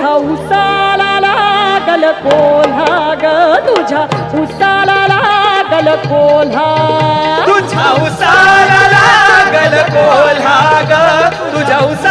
तुझ्या उसाला लागल कोल्हा ग तुझ्या उसाला लागल कोल्हा तुझ्या उसाला लागल कोल्हा ग तुझ्या उसा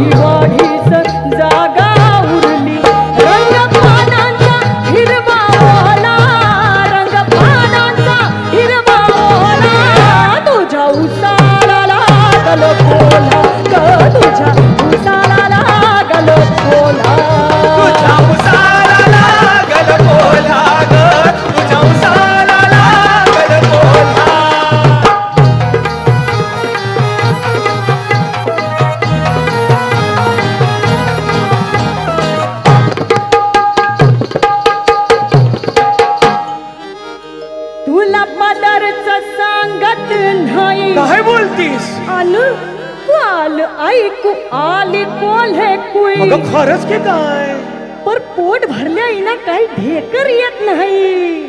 नाही वाढीस तुला पदरच सांगत नाही. काय बोलतीस? अन काल ऐकू आली कोल्हे कुई अगं खरंच की काय? पर पोट भरल्या ना काही ढेकर येत नाही.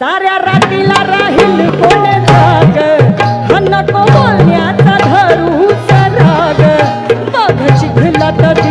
साऱ्या रात्रीला राहील कोण जाग हा नको बोलण्याचा धरू राग. बघ चिखलात दिसता